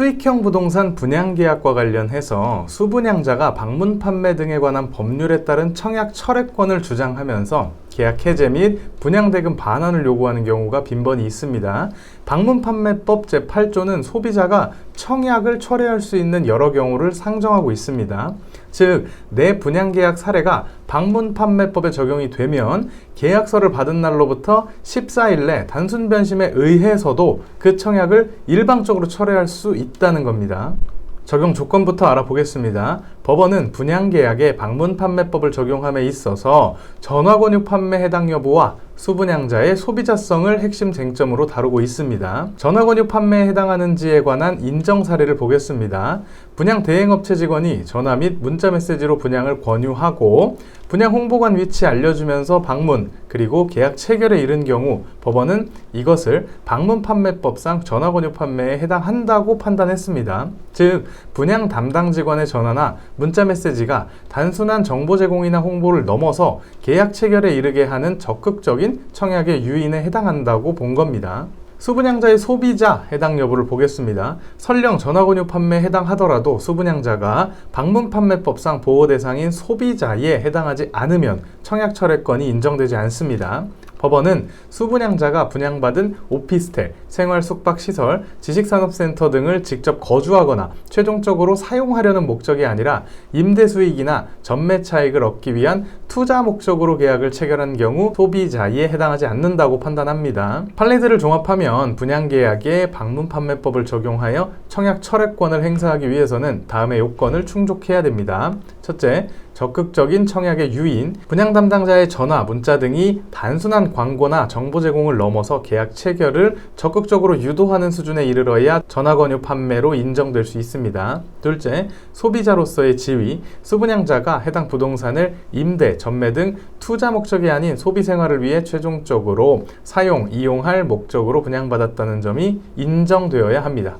수익형 부동산 분양 계약과 관련해서 수분양자가 방문 판매 등에 관한 법률에 따른 청약 철회권을 주장하면서 계약 해제 및 분양 대금 반환을 요구하는 경우가 빈번히 있습니다. 방문 판매법 제8조는 소비자가 청약을 철회할 수 있는 여러 경우를 상정하고 있습니다. 즉, 내 분양 계약 사례가 방문 판매법에 적용이 되면 계약서를 받은 날로부터 14일 내 단순 변심에 의해서도 그 청약을 일방적으로 철회할 수 있다는 겁니다. 적용 조건부터 알아보겠습니다. 법원은 분양 계약에 방문 판매법을 적용함에 있어서 전화권유 판매 해당 여부와 수분양자의 소비자성을 핵심 쟁점으로 다루고 있습니다. 전화권유 판매에 해당하는지에 관한 인정 사례를 보겠습니다. 분양 대행업체 직원이 전화 및 문자 메시지로 분양을 권유하고 분양 홍보관 위치 알려주면서 방문 그리고 계약 체결에 이른 경우 법원은 이것을 방문 판매법상 전화 권유 판매에 해당한다고 판단했습니다. 즉 분양 담당 직원의 전화나 문자 메시지가 단순한 정보 제공이나 홍보를 넘어서 계약 체결에 이르게 하는 적극적인 청약의 유인에 해당한다고 본 겁니다. 수분양자의 소비자 해당 여부를 보겠습니다. 설령 전화권유 판매에 해당하더라도 수분양자가 방문 판매법상 보호 대상인 소비자에 해당하지 않으면 청약 철회권이 인정되지 않습니다. 법원은 수분양자가 분양받은 오피스텔, 생활 숙박 시설, 지식산업센터 등을 직접 거주하거나 최종적으로 사용하려는 목적이 아니라 임대 수익이나 전매 차익을 얻기 위한 투자 목적으로 계약을 체결한 경우 소비자에 해당하지 않는다고 판단합니다. 판례들을 종합하면 분양 계약에 방문 판매법을 적용하여 청약 철회권을 행사하기 위해서는 다음의 요건을 충족해야 됩니다. 첫째, 적극적인 청약의 유인, 분양 담당자의 전화, 문자 등이 단순한 광고나 정보 제공을 넘어서 계약 체결을 적극적으로 유도하는 수준에 이르러야 전화 권유 판매로 인정될 수 있습니다. 둘째, 소비자로서의 지위, 수분양자가 해당 부동산을 임대, 전매 등 투자 목적이 아닌 소비 생활을 위해 최종적으로 사용, 이용할 목적으로 분양받았다는 점이 인정되어야 합니다.